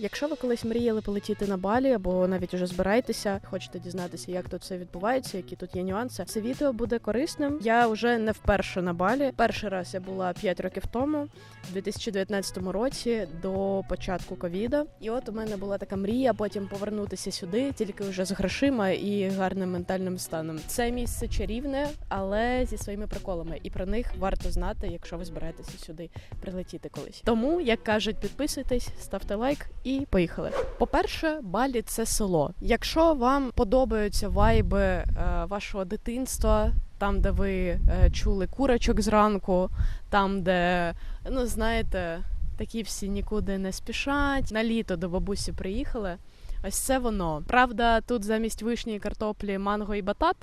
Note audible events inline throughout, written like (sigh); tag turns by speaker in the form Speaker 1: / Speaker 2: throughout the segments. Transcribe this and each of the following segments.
Speaker 1: Якщо ви колись мріяли полетіти на балі, або навіть уже збираєтеся, хочете дізнатися, як тут все відбувається, які тут є нюанси. Це відео буде корисним. Я вже не вперше на балі. Перший раз я була 5 років тому, в 2019 році, до початку ковіда. І от у мене була така мрія потім повернутися сюди, тільки вже з грошима і гарним ментальним станом. Це місце чарівне, але зі своїми приколами, і про них варто знати, якщо ви збираєтеся сюди прилетіти колись. Тому, як кажуть, підписуйтесь, ставте лайк і поїхали. По-перше, Балі це село. Якщо вам подобаються вайби е, вашого дитинства, там, де ви е, чули курочок зранку, там, де ну знаєте, такі всі нікуди не спішать. На літо до бабусі приїхали. Ось це воно. Правда, тут замість вишні картоплі манго і батат.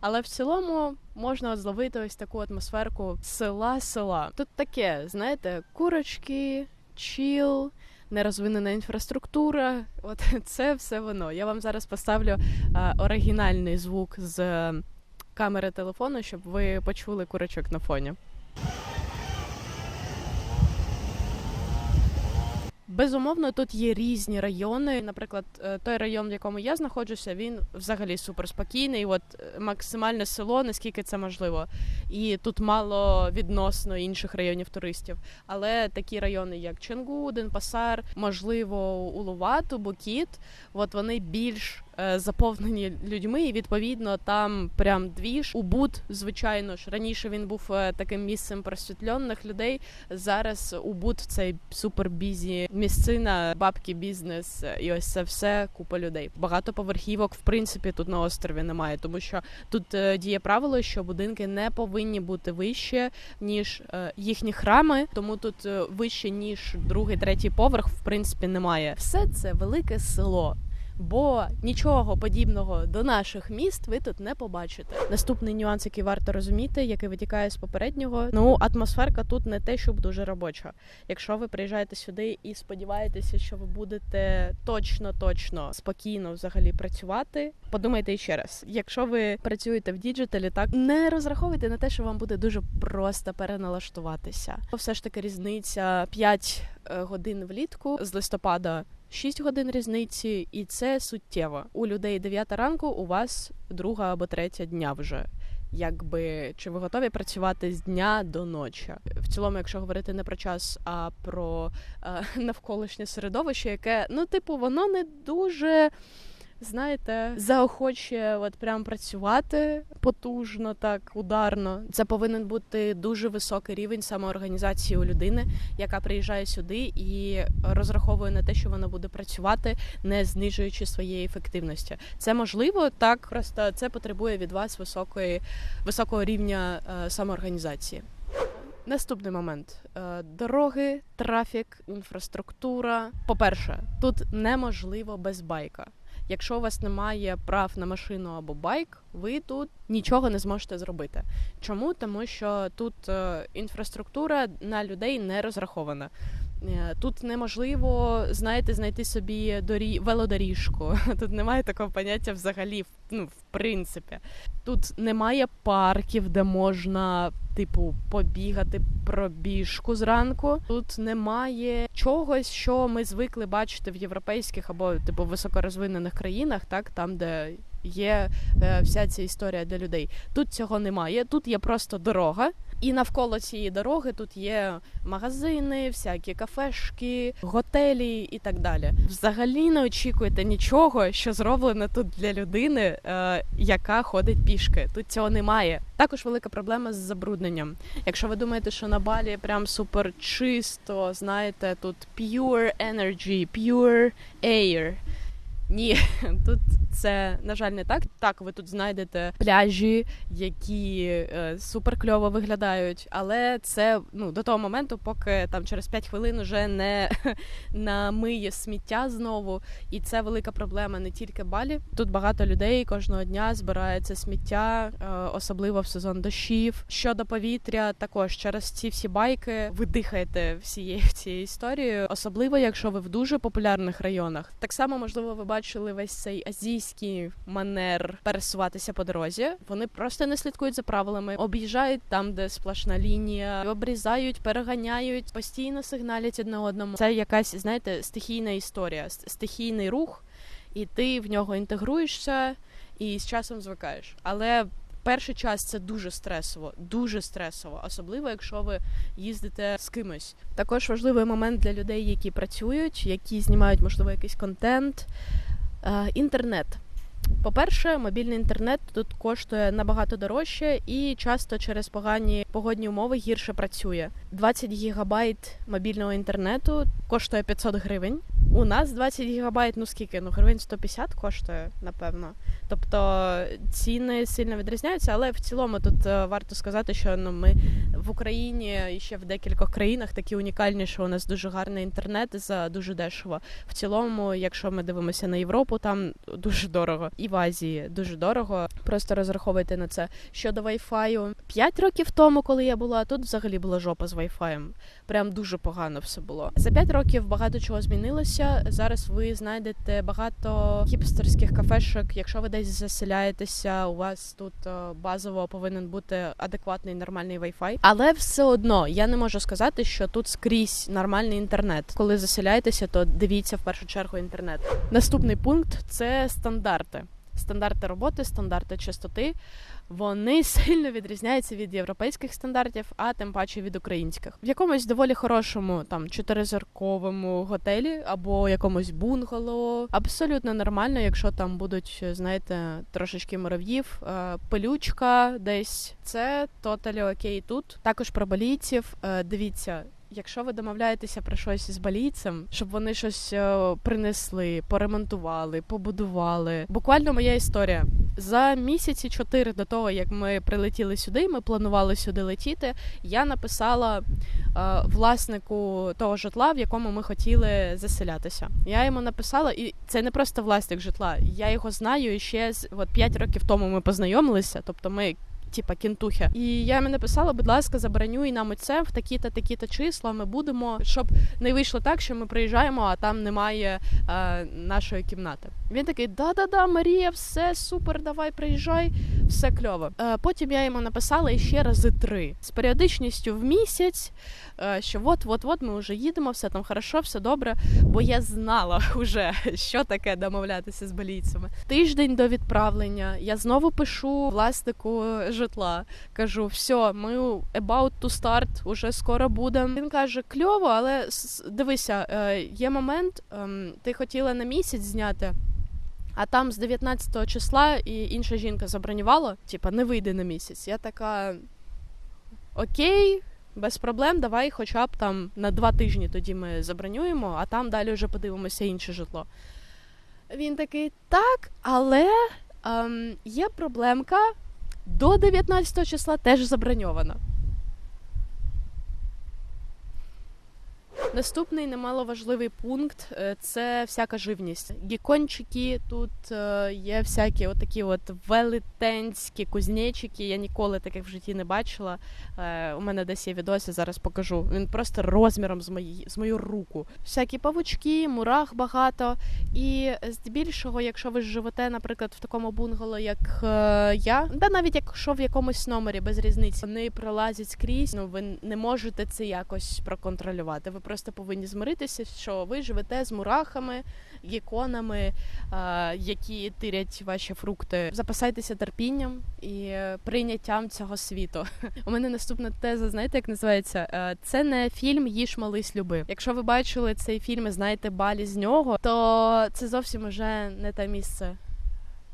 Speaker 1: Але в цілому можна зловити ось таку атмосферку села-села. Тут таке, знаєте, курочки, чіл, нерозвинена інфраструктура. (laughs) От це все воно. Я вам зараз поставлю а, оригінальний звук з е, камери телефону, щоб ви почули курочок на фоні. Безумовно, тут є різні райони. Наприклад, е, той район, в якому я знаходжуся, він взагалі суперспокійний. От е, максимальне село, наскільки це можливо. І тут мало відносно інших районів туристів. Але такі райони, як Ченгу, Денпасар, можливо, Улувату, Букіт, от вони більш заповнені людьми, і відповідно там прям двіж. Убуд, звичайно ж, раніше він був е, таким місцем просвітлених людей. Зараз Убуд це супербізі місцина, бабки, бізнес, е, і ось це все купа людей. Багато поверхівок, в принципі, тут на острові немає, тому що тут е, діє правило, що будинки не повинні бути вище ніж е, їхні храми, тому тут е, вище ніж другий, третій поверх, в принципі, немає. Все це велике село. Бо нічого подібного до наших міст ви тут не побачите. Наступний нюанс, який варто розуміти, який витікає з попереднього. Ну атмосферка тут не те, щоб дуже робоча. Якщо ви приїжджаєте сюди і сподіваєтеся, що ви будете точно, точно спокійно взагалі працювати. Подумайте ще раз. Якщо ви працюєте в діджиталі, так не розраховуйте на те, що вам буде дуже просто переналаштуватися. Все ж таки різниця 5 е, годин влітку з листопада. 6 годин різниці, і це суттєво. У людей 9 ранку, у вас друга або третя дня вже. Якби чи ви готові працювати з дня до ночі? В цілому, якщо говорити не про час, а про е, (laughs) навколишнє середовище, яке ну, типу, воно не дуже. Знаєте, заохочує от прям працювати потужно, так ударно. Це повинен бути дуже високий рівень самоорганізації у людини, яка приїжджає сюди і розраховує на те, що вона буде працювати, не знижуючи своєї ефективності. Це можливо так, просто це потребує від вас високої високого рівня е, самоорганізації. Наступний момент: Е, дороги, трафік, інфраструктура. По-перше, тут неможливо без байка. Якщо у вас немає прав на машину або байк, ви тут нічого не зможете зробити. Чому? Тому що тут е, інфраструктура на людей не розрахована. Е, Тут неможливо, знаєте, знайти собі дорі... велодоріжку. (laughs) Тут немає такого поняття взагалі, ну, в принципі. Тут немає парків, де можна, типу, побігати пробіжку зранку. Тут немає чогось, що ми звикли бачити в європейських або типу високорозвинених країнах, так там, де є е, вся ця історія для людей. Тут цього немає. Тут є просто дорога, і навколо цієї дороги тут є магазини, всякі кафешки, готелі і так далі. Взагалі не очікуйте нічого, що зроблено тут для людини, е, яка ходить пішки. Тут цього немає. Також велика проблема з забрудненням. Якщо ви думаєте, що на балі прям супер чисто, знаєте, тут pure energy, pure air. Ні, (laughs) тут це на жаль не так. Так, ви тут знайдете пляжі, які е, супер кльово виглядають, але це ну до того моменту, поки там через 5 хвилин вже не (laughs) намиє сміття знову. І це велика проблема не тільки Балі. Тут багато людей кожного дня збирається сміття, е, особливо в сезон дощів. Щодо повітря, також через ці всі байки ви дихаєте всією (laughs) цією історією, особливо якщо ви в дуже популярних районах. Так само можливо, ви побачили весь цей азійський манер пересуватися по дорозі. Вони просто не слідкують за правилами, об'їжджають там, де сплошна лінія, обрізають, переганяють, постійно сигналять одне одному. Це якась, знаєте, стихійна історія, стихійний рух, і ти в нього інтегруєшся і з часом звикаєш. Але перший час це дуже стресово, дуже стресово, особливо якщо ви їздите з кимось. Також важливий момент для людей, які працюють, які знімають, можливо, якийсь контент. Е, інтернет. По-перше, мобільний інтернет тут коштує набагато дорожче і часто через погані погодні умови гірше працює. 20 гігабайт мобільного інтернету коштує 500 гривень. У нас 20 гігабайт, ну скільки? Ну гривень 150 коштує, напевно. Тобто ціни сильно відрізняються, але в цілому тут е, варто сказати, що ну ми в Україні і ще в декількох країнах такі унікальні, що у нас дуже гарний інтернет за дуже дешево. В цілому, якщо ми дивимося на Європу, там дуже дорого, і в Азії дуже дорого. Просто розраховуйте на це. Щодо Wi-Fi, 5 років тому, коли я була, тут взагалі була жопа з Wi-Fi. Прям дуже погано все було. За 5 років багато чого змінилося. Зараз ви знайдете багато хіпстерських кафешок. Якщо ви десь заселяєтеся, у вас тут е, базово повинен бути адекватний нормальний Wi-Fi. Але все одно я не можу сказати, що тут скрізь нормальний інтернет. Коли заселяєтеся, то дивіться в першу чергу інтернет. Наступний пункт це стандарти. Стандарти роботи, стандарти частоти вони (laughs) сильно відрізняються від європейських стандартів, а тим паче від українських. В якомусь доволі хорошому там чотиризірковому готелі або якомусь бунгало. Абсолютно нормально, якщо там будуть, знаєте, трошечки мурав'їв, е, пилючка десь. Це тоталі окей тут. Також про балійців. Е, дивіться, якщо ви домовляєтеся про щось з балійцем, щоб вони щось е, принесли, поремонтували, побудували. Буквально моя історія за місяці чотири до того, як ми прилетіли сюди, ми планували сюди летіти. Я написала е, власнику того житла, в якому ми хотіли заселятися. Я йому написала, і це не просто власник житла. Я його знаю і ще от 5 років тому ми познайомилися. Тобто ми типа кінтухи. І я йому написала, будь ласка, заборонюй нам оце в такі-то, такі-то числа. Ми будемо, щоб не вийшло так, що ми приїжджаємо, а там немає е, нашої кімнати. Він такий: да-да-да, Марія, все супер, давай приїжджай, все кльово. Е, потім я йому написала ще рази три з періодичністю в місяць. Е, що от-от-от ми вже їдемо, все там хорошо, все добре. Бо я знала (laughs) вже, що таке домовлятися з балійцями. Тиждень до відправлення я знову пишу власнику житла. Кажу, все, ми about to start, уже скоро будемо. Він каже, кльово, але дивися, е, є момент, ем, ти хотіла на місяць зняти. А там з 19 числа і інша жінка забронювала, типа не вийде на місяць. Я така окей, без проблем, давай хоча б там на два тижні тоді ми забронюємо, а там далі вже подивимося інше житло. Він такий, так, але ем, є проблемка до 19 числа теж заброньовано. Наступний немаловажливий пункт е, це всяка живність. Гікончики тут е, є всякі отакі от велетенські кузнечики. Я ніколи таких в житті не бачила. Е, у мене десь є відосі, зараз покажу. Він просто розміром з мої, з мою руку. Всякі павучки, мурах багато. І здебільшого, якщо ви живете, наприклад, в такому бунгало, як я, да навіть якщо в якомусь номері без різниці, вони пролазять скрізь, ну ви не можете це якось проконтролювати. Ви просто повинні змиритися, що ви живете з мурахами, гіконами, які тирять ваші фрукти. Запасайтеся терпінням і прийняттям цього світу. У мене наступна теза, знаєте, як називається? Е, це не фільм Їж молись люби. Якщо ви бачили цей фільм і знаєте балі з нього, то це зовсім уже не те місце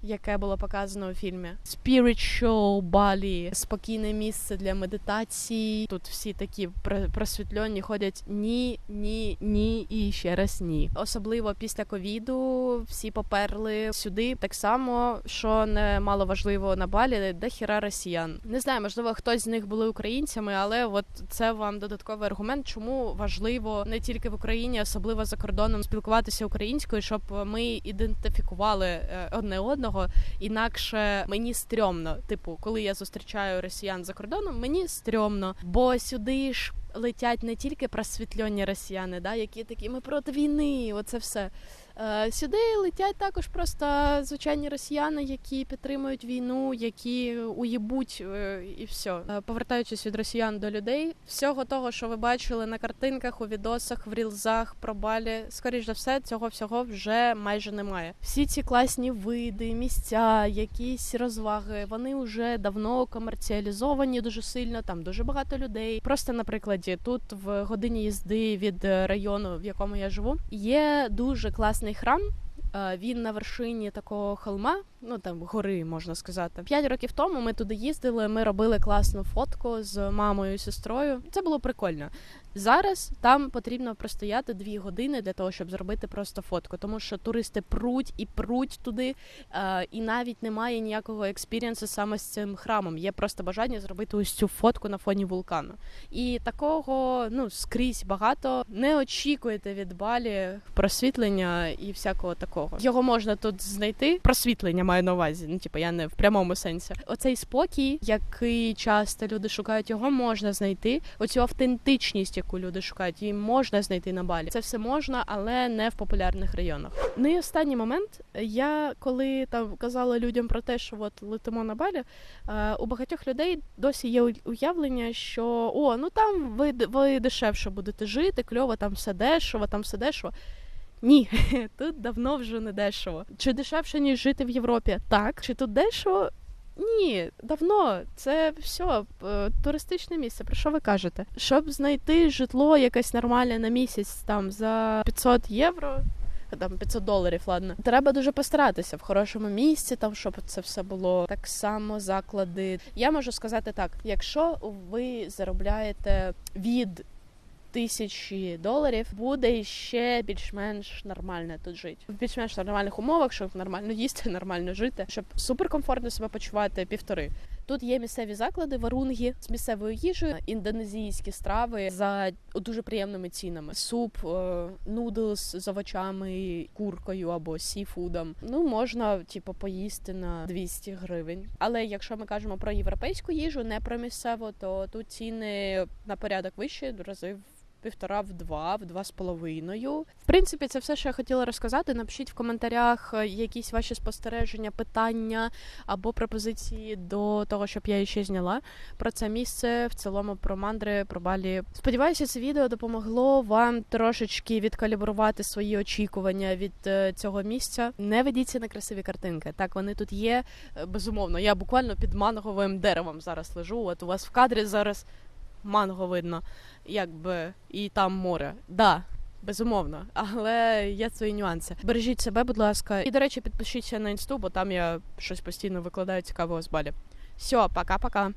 Speaker 1: яке було показано у фільмі. Spiritual Bali, спокійне місце для медитації. Тут всі такі просвітлені ходять ні, ні, ні і ще раз ні. Особливо після ковіду всі поперли сюди. Так само, що не мало важливо на балі, де хіра росіян. Не знаю, можливо, хтось з них були українцями, але от це вам додатковий аргумент, чому важливо не тільки в Україні, особливо за кордоном спілкуватися українською, щоб ми ідентифікували е, одне одного одного, інакше мені стрьомно. Типу, коли я зустрічаю росіян за кордоном, мені стрьомно, бо сюди ж летять не тільки просвітльоні росіяни, да, які такі ми проти війни, оце все. Е, Сюди летять також просто звичайні росіяни, які підтримують війну, які уїбуть е, і все. Повертаючись від росіян до людей, всього того, що ви бачили на картинках, у відосах, в рілзах, про балі, скоріш за все, цього всього вже майже немає. Всі ці класні види, місця, якісь розваги, вони вже давно комерціалізовані дуже сильно. Там дуже багато людей. Просто на прикладі, тут в годині їзди від району, в якому я живу, є дуже класний храм. Е, Він на вершині такого холма, ну там гори можна сказати. П'ять років тому ми туди їздили. Ми робили класну фотку з мамою і сестрою. Це було прикольно. Зараз там потрібно простояти дві години для того, щоб зробити просто фотку, тому що туристи пруть і пруть туди, е, і навіть немає ніякого експірієнсу саме з цим храмом. Є просто бажання зробити ось цю фотку на фоні вулкану. І такого ну скрізь багато. Не очікуйте від балі просвітлення і всякого такого. Його можна тут знайти. Просвітлення маю на увазі. Ну типу, я не в прямому сенсі. Оцей спокій, який часто люди шукають, його можна знайти. Оцю автентичність, яку люди шукають, її можна знайти на балі. Це все можна, але не в популярних районах. Ну і останній момент. Я коли там казала людям про те, що от летимо на балі, е, у багатьох людей досі є уявлення, що о, ну там ви, ви дешевше будете жити, кльово, там все дешево, там все дешево. Ні, (laughs) тут давно вже не дешево. Чи дешевше, ніж жити в Європі? Так. Чи тут дешево? Ні, давно. Це все туристичне місце. Про що ви кажете? Щоб знайти житло якесь нормальне на місяць там за 500 євро. Там 500 доларів, ладно. Треба дуже постаратися в хорошому місці, там щоб це все було так само. Заклади. Я можу сказати так: якщо ви заробляєте від тисячі доларів, буде ще більш-менш нормально тут жити. В більш-менш нормальних умовах, щоб нормально їсти, (laughs) нормально жити, щоб суперкомфортно себе почувати півтори. Тут є місцеві заклади, варунги з місцевою їжею, індонезійські страви за дуже приємними цінами. Суп, е, нудлс з овочами, куркою або сіфудом. Ну можна, типу, поїсти на 200 гривень. Але якщо ми кажемо про європейську їжу, не про місцеву, то тут ціни на порядок вищі, в рази півтора, в два, в два з половиною. В принципі, це все, що я хотіла розказати. Напишіть в коментарях е, якісь ваші спостереження, питання або пропозиції до того, щоб я ще зняла про це місце, в цілому про мандри, про балі. Сподіваюся, це відео допомогло вам трошечки відкалібрувати свої очікування від е, цього місця. Не ведіться на красиві картинки. Так, вони тут є. Е, Безумовно, я буквально під манговим деревом зараз лежу. От у вас в кадрі зараз манго видно, якби і там море. Да. Безумовно, але є свої нюанси. Бережіть себе, будь ласка, і до речі, підпишіться на інсту, бо там я щось постійно викладаю цікавого з балі. Все, пока-пока.